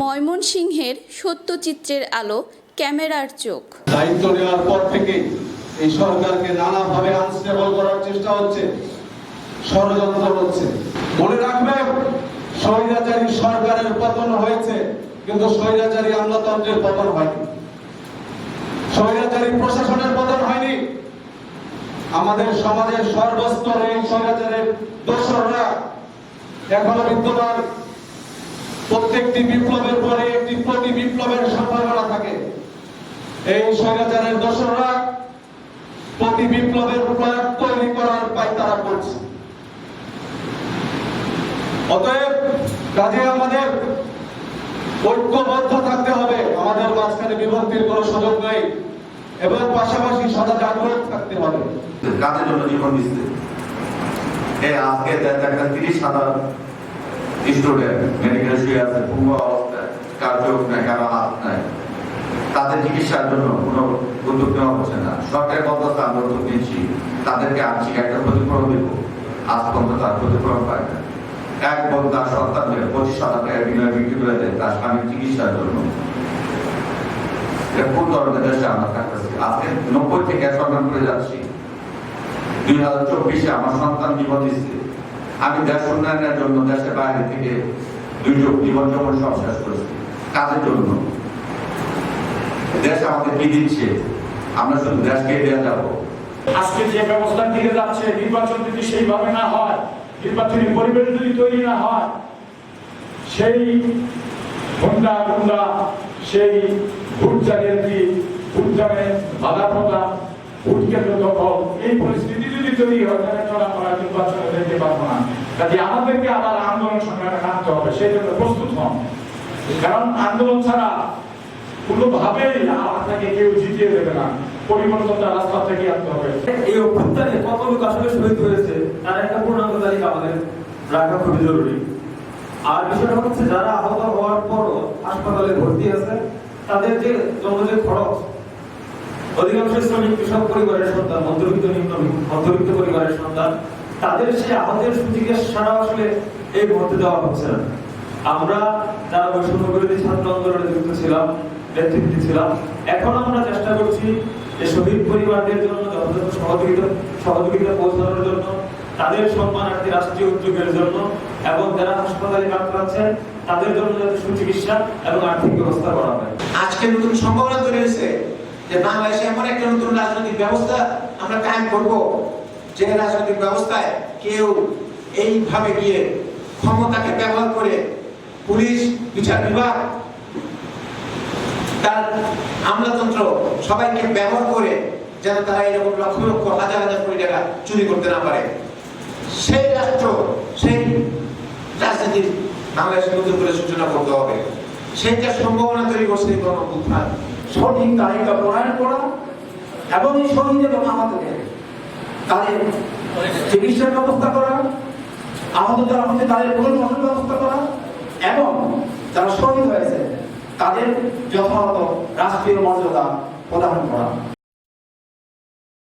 ময়মনসিংহের সত্যচিত্রের আলো, ক্যামেরার চোখ। দায়িত্ব নেওয়ার পর থেকে এই সরকারকে নানাভাবে আনস্টেবল করার চেষ্টা হচ্ছে, ষড়যন্ত্র হচ্ছে। মনে স্বৈরাচারী সরকারের পতন হয়েছে, কিন্তু স্বৈরাচারী আমলাতন্ত্রের পতন হয়নি। স্বৈরাচারী প্রশাসনের পতন হয়নি। আমাদের সমাজের সর্বস্তরে স্বৈরাচারের দোসররা এখনও বিদ্যমান। প্রত্যেকটি বিপ্লবের পরে একটি প্রতি বিপ্লবের সম্ভাবনা থাকে। এই স্বৈরাচারের দোসররা প্রতি বিপ্লবের প্রয়াস তৈরি করার পায়তারা করছে। অতএব কাজে আমাদের ঐক্যবদ্ধ থাকতে হবে। আমাদের মাঝখানে বিভক্তির কোনো সুযোগ নেই। এবং পাশাপাশি সদা জাগ্রত থাকতে হবে। কাজের জন্য জীবন দিচ্ছে এই আজকে দেখা তিরিশ হাজার স্টুডেন্ট মেডিকেল আছে তাদের চিকিৎসার জন্য কোনো উদ্যোগ নেওয়া হচ্ছে না। সরকারের বলতে আমরা উদ্যোগ নিচ্ছি, তাদেরকে আর্থিক একটা ক্ষতিপূরণ দেবো। আজ পর্যন্ত তার ক্ষতিপূরণ পায় না। এক বোন তার সন্তানদের পঁচিশ হাজার টাকা বিনিময়ে বিক্রি করে দেয় তার স্বামীর চিকিৎসার জন্য। কোন ধরনের দেশে আমরা থাকতেছি? আজকে নব্বই থেকে রান করে যাচ্ছি। দুই হাজার চব্বিশে আমার সন্তান জীবন দিচ্ছে। আমি দেশ উন্নয়নের জন্য দেশের বাইরে থেকে দুর্যোগ জীবন যখন সব শেষ করেছি। কাজের জন্য। দেশ আমাদের কি দিচ্ছে? আমরা শুধু দেশকে দেওয়া যাব। আজকে যে ব্যবস্থার দিকে যাচ্ছে, নির্বাচন যদি সেইভাবে না হয়, নির্বাচনী পরিবেশ যদি তৈরি না হয়, সেই হুন্ডা গুন্ডা, সেই ভোট জালিয়াতি ভোট জানে বাধা প্রদান ভোট কেন্দ্র হয় তাহলে তো নির্বাচনে যেতে পারব না, কাজে আমাদেরকে আবার আন্দোলন সংগ্রামে নামতে হবে, সেই জন্য প্রস্তুত হন। কারণ আন্দোলন ছাড়া আপনাকে কেউ জিতিয়ে দেবে না। পরিবর্তনটা রাস্তা থেকে আনতে হবে। এই অভ্যুত্থানে কত লোক আসলে শহীদ হয়েছে, তার একটা পূর্ণাঙ্গ তালিকা আমাদের রাখা খুবই জরুরি। আর বিষয়টা হচ্ছে, যারা আহত হওয়ার পরও হাসপাতালে ভর্তি আছে, তাদের যে জন্য যে খরচ অধিকাংশ শ্রমিক কৃষক পরিবারের সন্তান মধ্যবিত্ত নিম্ন মধ্যবিত্ত পরিবারের সন্তান, তাদের সেই আহতের সুচিকিৎসাটা আসলে এই মুহূর্তে দেওয়া হচ্ছে না। আমরা যারা বৈষম্য বিরোধী ছাত্র আন্দোলনে যুক্ত ছিলাম, নেতৃত্বে ছিলাম, এখন আমরা চেষ্টা করছি যে শহীদ পরিবারদের জন্য যথাযথ সহযোগিতা সহযোগিতা পৌঁছানোর জন্য, তাদের সম্মানার্থী রাষ্ট্রীয় উদ্যোগের জন্য এবং যারা হাসপাতালে কাতরাচ্ছেন তাদের জন্য যাতে সুচিকিৎসা এবং আর্থিক ব্যবস্থা করা হয়। আজকে নতুন সম্ভাবনা তৈরি হয়েছে। যে বাংলাদেশে এমন একটা নতুন রাজনৈতিক ব্যবস্থা আমরা কায়েম করব, যে রাজনৈতিক ব্যবস্থায় কেউ এইভাবে গিয়ে ক্ষমতাকে ব্যবহার করে পুলিশ, বিচার বিভাগ, তার আমলাতন্ত্র সবাইকে ব্যবহার করে যেন তারা এরকম লক্ষ লক্ষ, হাজার হাজার কোটি টাকা চুরি করতে না পারে। সেই রাষ্ট্র, সেই রাজনীতির বাংলাদেশে নতুন করে সূচনা করতে হবে। সেইটা সম্ভাবনা তৈরি করছে গণঅভ্যুত্থান সঠিক তালিকা প্রণয়ন করা এবং এই শহীদের আমাদের তাদের চিকিৎসার ব্যবস্থা করা, আহত যারা হচ্ছে তাদের পুনর্বাসন ব্যবস্থা করা এবং যারা শহীদ হয়েছে, তাদের যথাযথ রাষ্ট্রীয় মর্যাদা প্রদান করা।